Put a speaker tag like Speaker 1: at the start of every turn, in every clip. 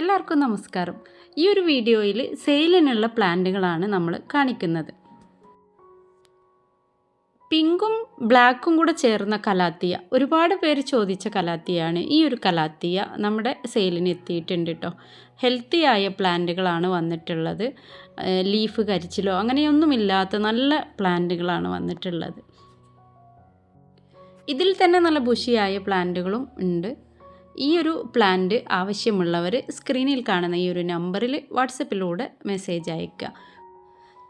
Speaker 1: എല്ലാവർക്കും നമസ്കാരം. ഈ ഒരു വീഡിയോയിൽ സെയിലിനുള്ള പ്ലാന്റുകളാണ് നമ്മൾ കാണിക്കുന്നത്. പിങ്കും ബ്ലാക്കും കൂടെ ചേർന്ന കലാത്തിയ ഒരുപാട് പേര് ചോദിച്ച കലാത്തിയാണ് ഈ ഒരു കലാത്തിയ നമ്മുടെ സെയിലിന് എത്തിയിട്ടുണ്ട് കേട്ടോ ഹെൽത്തി ആയ പ്ലാന്റുകളാണ് വന്നിട്ടുള്ളത്. ലീഫ് കരിച്ചിലോ അങ്ങനെയൊന്നുമില്ലാത്ത നല്ല പ്ലാന്റുകളാണ് വന്നിട്ടുള്ളത്. ഇതിൽ തന്നെ നല്ല ബുഷിയായ പ്ലാന്റുകളും ഉണ്ട്. ഈ ഒരു പ്ലാന്റ് ആവശ്യമുള്ളവർ സ്ക്രീനിൽ കാണുന്ന ഈ ഒരു നമ്പറിൽ വാട്സപ്പിലൂടെ മെസ്സേജ് അയക്കുക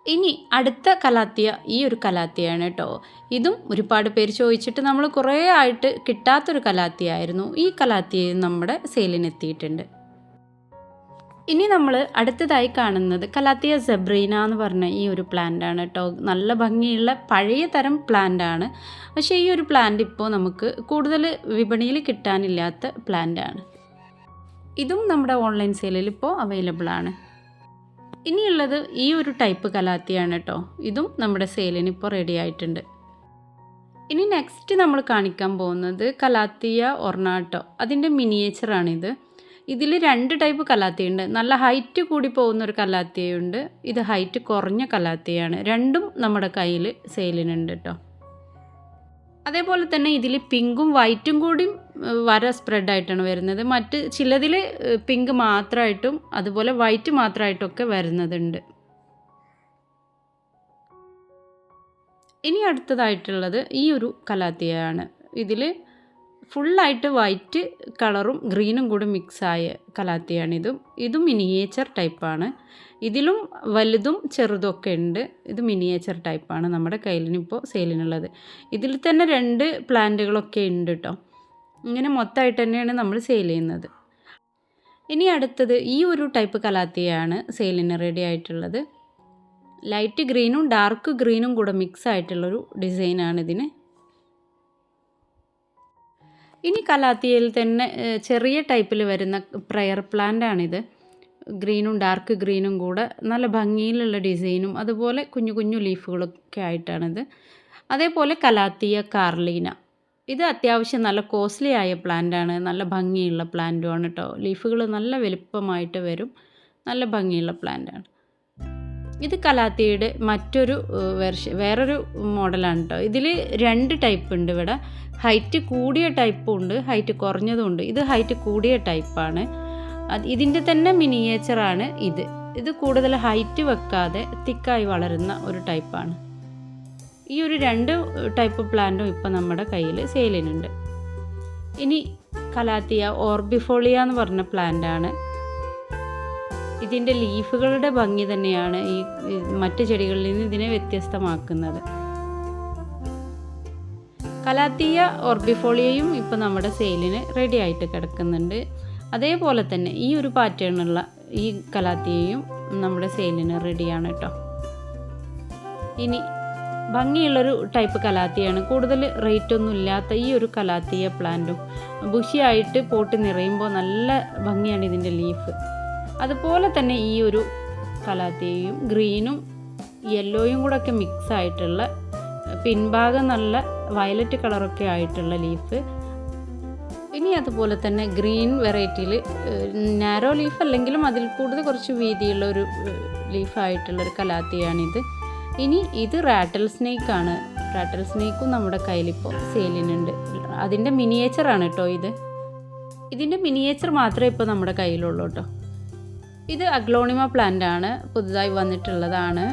Speaker 1: ഇനി അടുത്ത കലാത്തിയ ഈ ഒരു കലാത്തിയാണ് കേട്ടോ ഇതും ഒരുപാട് പേര് ചോദിച്ചിട്ട് നമ്മൾ കുറേ ആയിട്ട് കിട്ടാത്തൊരു കലാത്തിയായിരുന്നു. ഈ കലാത്തിയും നമ്മുടെ സെയിലിനെത്തിയിട്ടുണ്ട്. ഇനി നമ്മൾ അടുത്തതായി കാണുന്നത് കലാത്തിയ സെബ്രീന എന്ന് പറഞ്ഞ ഈ ഒരു പ്ലാന്റ് ആണ് കേട്ടോ. നല്ല ഭംഗിയുള്ള പഴയ തരം പ്ലാന്റ് ആണ്. പക്ഷേ ഈ ഒരു പ്ലാന്റ് ഇപ്പോൾ നമുക്ക് കൂടുതൽ വിപണിയിൽ കിട്ടാനില്ലാത്ത പ്ലാന്റ് ആണ്. ഇതും നമ്മുടെ ഓൺലൈൻ സെയിലിൽ ഇപ്പോൾ അവൈലബിൾ ആണ്. ഇനിയുള്ളത് ഈ ഒരു ടൈപ്പ് കലാത്തിയാണ് കേട്ടോ. ഇതും നമ്മുടെ സെയിലിന് ഇപ്പോൾ റെഡി ആയിട്ടുണ്ട്. ഇനി നെക്സ്റ്റ് നമ്മൾ കാണിക്കാൻ പോകുന്നത് കലാത്തിയ ഒർണാട്ടോ. അതിന്റെ മിനിയേച്ചറാണിത് ഇതിൽ രണ്ട് ടൈപ്പ് കലാത്തിയുണ്ട്. നല്ല ഹൈറ്റ് കൂടി പോകുന്ന ഒരു കലാത്തിയുണ്ട്. ഇത് ഹൈറ്റ് കുറഞ്ഞ കലാത്തിയാണ്. രണ്ടും നമ്മുടെ കയ്യിൽ സെയിലിനുണ്ട് കേട്ടോ അതേപോലെ തന്നെ ഇതിൽ പിങ്കും വൈറ്റും കൂടി വര സ്പ്രെഡായിട്ടാണ് വരുന്നത്. മറ്റ് ചിലതിൽ പിങ്ക് മാത്രമായിട്ടും അതുപോലെ വൈറ്റ് മാത്രമായിട്ടൊക്കെ വരുന്നതുണ്ട്. ഇനി അടുത്തതായിട്ടുള്ളത് ഈ ഒരു കലാത്തിയാണ്. ഇതിൽ ഫുള്ളായിട്ട് വൈറ്റ് കളറും ഗ്രീനും കൂടി മിക്സായ കലാത്തിയാണിതും. ഇതും മിനിയേച്ചർ ടൈപ്പാണ്. ഇതിലും വലുതും ചെറുതും ഒക്കെ ഉണ്ട്. ഇത് മിനിയേച്ചർ ടൈപ്പാണ് നമ്മുടെ കയ്യിലിപ്പോൾ സെയിലിനുള്ളത്. ഇതിൽ തന്നെ രണ്ട് പ്ലാന്റുകളൊക്കെ ഉണ്ട് കേട്ടോ ഇങ്ങനെ മൊത്തമായിട്ട് തന്നെയാണ് നമ്മൾ സെയിൽ ചെയ്യുന്നത്. ഇനി അടുത്തത് ഈ ഒരു ടൈപ്പ് കലാത്തിയാണ് സെയിലിന് റെഡി ആയിട്ടുള്ളത്. ലൈറ്റ് ഗ്രീനും ഡാർക്ക് ഗ്രീനും കൂടെ മിക്സ് ആയിട്ടുള്ളൊരു ഡിസൈനാണ് ഇതിന്. ഇനി കലാത്തിയയിൽ തന്നെ ചെറിയ ടൈപ്പിൽ വരുന്ന പ്രയർ പ്ലാന്റ് ആണിത് ഗ്രീനും ഡാർക്ക് ഗ്രീനും കൂടെ നല്ല ഭംഗിയിലുള്ള ഡിസൈനും അതുപോലെ കുഞ്ഞു കുഞ്ഞു ലീഫുകളൊക്കെ ആയിട്ടാണിത്. അതേപോലെ കലാത്തിയ കാർലീന. ഇത് അത്യാവശ്യം നല്ല കോസ്റ്റ്ലി ആയ പ്ലാന്റാണ്. നല്ല ഭംഗിയുള്ള പ്ലാന്റുമാണ് കേട്ടോ ലീഫുകൾ നല്ല വലുപ്പമായിട്ട് വരും. നല്ല ഭംഗിയുള്ള പ്ലാന്റ് ആണ് ഇത് കലാത്തിയുടെ മറ്റൊരു വെർഷൻ വേറൊരു മോഡലാണ് കേട്ടോ ഇതിൽ രണ്ട് ടൈപ്പ് ഉണ്ട് ഇവിടെ. ഹൈറ്റ് കൂടിയ ടൈപ്പും ഉണ്ട് ഹൈറ്റ് കുറഞ്ഞതും ഉണ്ട്. ഇത് ഹൈറ്റ് കൂടിയ ടൈപ്പാണ് അത് ഇതിന്റെ തന്നെ മിനിയേച്ചറാണ് ഇത്. ഇത് കൂടുതൽ ഹൈറ്റ് വെക്കാതെ തിക്കായി വളരുന്ന ഒരു ടൈപ്പാണ് ഈ ഒരു രണ്ട് ടൈപ്പ് പ്ലാന്റും ഇപ്പം നമ്മുടെ കയ്യിൽ സെയിലിനുണ്ട് ഇനി കലാത്തിയ ഓർബിഫോളിയ എന്ന് പറഞ്ഞ പ്ലാന്റാണ് ഇതിന്റെ ലീഫുകളുടെ ഭംഗി തന്നെയാണ് ഈ മറ്റ് ചെടികളിൽ നിന്ന് ഇതിനെ വ്യത്യസ്തമാക്കുന്നത്. കലാത്തിയ ഓർബിഫോളിയയും ഇപ്പോൾ നമ്മുടെ സെയിലിന് റെഡി ആയിട്ട് കിടക്കുന്നുണ്ട്. അതേപോലെ തന്നെ ഈ ഒരു പാറ്റേണുള്ള ഈ കലാത്തിയയും നമ്മുടെ സെയിലിന് റെഡിയാണ് കേട്ടോ. ഇനി ഭംഗിയുള്ളൊരു ടൈപ്പ് കലാത്തിയാണ്. കൂടുതൽ റേറ്റ് ഒന്നും ഇല്ലാത്ത ഈ ഒരു കലാത്തിയ പ്ലാന്റും ബുഷിയായിട്ട് പോട്ട് നിറയുമ്പോൾ നല്ല ഭംഗിയാണ് ഇതിന്റെ ലീഫ് അതുപോലെ തന്നെ ഈ ഒരു കലാത്തിയും ഗ്രീനും യെല്ലോയും കൂടെ ഒക്കെ മിക്സ് ആയിട്ടുള്ള പിൻഭാഗം നല്ല വയലറ്റ് കളറൊക്കെ ആയിട്ടുള്ള ലീഫ് ഇനി അതുപോലെ തന്നെ ഗ്രീൻ വെറൈറ്റിയിൽ നാരോ ലീഫ് അല്ലെങ്കിലും അതിൽ കൂടുതൽ കുറച്ച് വീതിയുള്ള ഒരു ലീഫായിട്ടുള്ളൊരു കലാത്തിയാണിത് ഇനി ഇത് റാറ്റൽ സ്നേക്കാണ് റാറ്റൽ സ്നേക്കും നമ്മുടെ കയ്യിലിപ്പോൾ സെയിലിനുണ്ട് അതിന്റെ മിനിയേച്ചറാണ് കേട്ടോ ഇത്. ഇതിന്റെ മിനിയേച്ചർ മാത്രമേ ഇപ്പോൾ നമ്മുടെ കയ്യിലുള്ളൂ കേട്ടോ. ഇത് അഗ്ലോണിമ പ്ലാന്റ് ആണ് പുതുതായി വന്നിട്ടുള്ളതാണ്.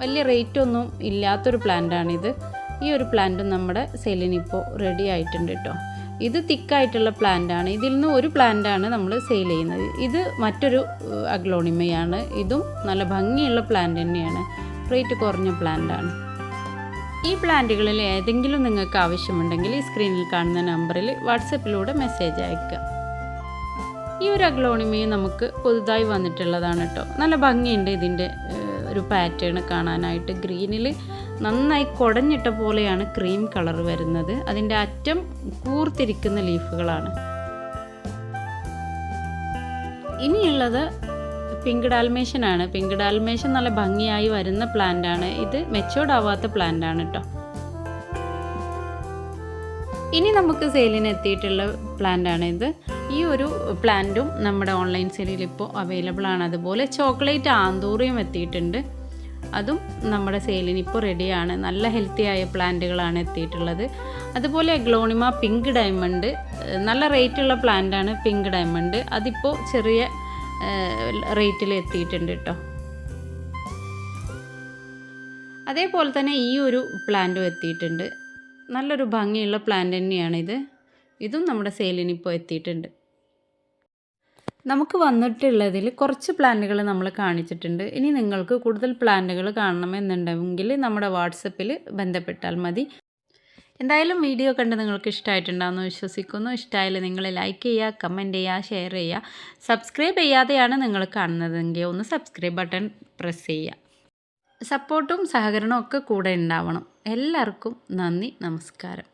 Speaker 1: വലിയ റേറ്റ് ഒന്നും ഇല്ലാത്തൊരു പ്ലാന്റാണിത്. ഈ ഒരു പ്ലാന്റും നമ്മുടെ സെയിലിനിപ്പോൾ റെഡി ആയിട്ടുണ്ട് കേട്ടോ ഇത് തിക്കായിട്ടുള്ള പ്ലാന്റ് ആണ് ഇതിൽ നിന്ന് ഒരു പ്ലാന്റ് ആണ് നമ്മൾ സെയിൽ ചെയ്യുന്നത്. ഇത് മറ്റൊരു അഗ്ലോണിമയാണ്. ഇതും നല്ല ഭംഗിയുള്ള പ്ലാന്റ് തന്നെയാണ്. റേറ്റ് കുറഞ്ഞ പ്ലാന്റാണ് ഈ പ്ലാന്റുകളിൽ ഏതെങ്കിലും നിങ്ങൾക്ക് ആവശ്യമുണ്ടെങ്കിൽ ഈ സ്ക്രീനിൽ കാണുന്ന നമ്പറിൽ വാട്സപ്പിലൂടെ മെസ്സേജ് അയക്കുക ഈ ഒരു അഗ്ലോണിമയും നമുക്ക് പുതുതായി വന്നിട്ടുള്ളതാണ് കേട്ടോ നല്ല ഭംഗിയുണ്ട് ഇതിന്റെ ഒരു പാറ്റേൺ കാണാനായിട്ട്. ഗ്രീനിൽ നന്നായി കുടഞ്ഞിട്ട പോലെയാണ് ക്രീം കളർ വരുന്നത്. അതിന്റെ അറ്റം കൂർത്തിരിക്കുന്ന ലീഫുകളാണ് ഇനിയുള്ളത് പിങ്ക് ഡാൽമേഷൻ ആണ്. പിങ്ക് ഡാൽമേഷൻ നല്ല ഭംഗിയായി വരുന്ന പ്ലാന്റ് ആണ്. ഇത് മെച്ചോർഡ് ആവാത്ത പ്ലാന്റ് ആണ് കേട്ടോ ഇനി നമുക്ക് സെയിലിന് എത്തിയിട്ടുള്ള പ്ലാന്റ് ആണ് ഇത്. ഈ ഒരു പ്ലാന്റും നമ്മുടെ ഓൺലൈൻ സെയിലിൽ ഇപ്പോൾ അവൈലബിൾ ആണ്. അതുപോലെ ചോക്ലേറ്റ് ആന്തൂറിയും എത്തിയിട്ടുണ്ട്. അതും നമ്മുടെ സെയിലിന് ഇപ്പോൾ റെഡിയാണ് നല്ല ഹെൽത്തി ആയ പ്ലാന്റുകളാണ് എത്തിയിട്ടുള്ളത്. അതുപോലെ ഗ്ലോണിമ പിങ്ക് ഡയമണ്ട് നല്ല റേറ്റുള്ള പ്ലാന്റാണ് പിങ്ക് ഡയമണ്ട്. അതിപ്പോൾ ചെറിയ റേറ്റിൽ എത്തിയിട്ടുണ്ട് കേട്ടോ അതേപോലെ തന്നെ ഈ ഒരു പ്ലാന്റും എത്തിയിട്ടുണ്ട്. നല്ലൊരു ഭംഗിയുള്ള പ്ലാന്റ് തന്നെയാണിത്. ഇതും നമ്മുടെ സെയിലിന് ഇപ്പോൾ എത്തിയിട്ടുണ്ട്. നമുക്ക് വന്നിട്ടുള്ളതിൽ കുറച്ച് പ്ലാന്റുകൾ നമ്മൾ കാണിച്ചിട്ടുണ്ട്. ഇനി നിങ്ങൾക്ക് കൂടുതൽ പ്ലാന്റുകൾ കാണണമെന്നുണ്ടെങ്കിൽ നമ്മുടെ വാട്സപ്പിൽ ബന്ധപ്പെട്ടാൽ മതി. എന്തായാലും വീഡിയോ കണ്ട് നിങ്ങൾക്ക് ഇഷ്ടമായിട്ടുണ്ടാകുമെന്ന് വിശ്വസിക്കുന്നു. ഇഷ്ടമായാൽ നിങ്ങൾ ലൈക്ക് ചെയ്യുക കമന്റ് ചെയ്യുക ഷെയർ ചെയ്യുക. സബ്സ്ക്രൈബ് ചെയ്യാതെയാണ് നിങ്ങൾ കാണുന്നതെങ്കിൽ ഒന്ന് സബ്സ്ക്രൈബ് ബട്ടൺ പ്രസ് ചെയ്യുക. സപ്പോർട്ടും സഹകരണവും ഒക്കെ കൂടെ ഉണ്ടാവണം. എല്ലാവർക്കും നന്ദി നമസ്കാരം.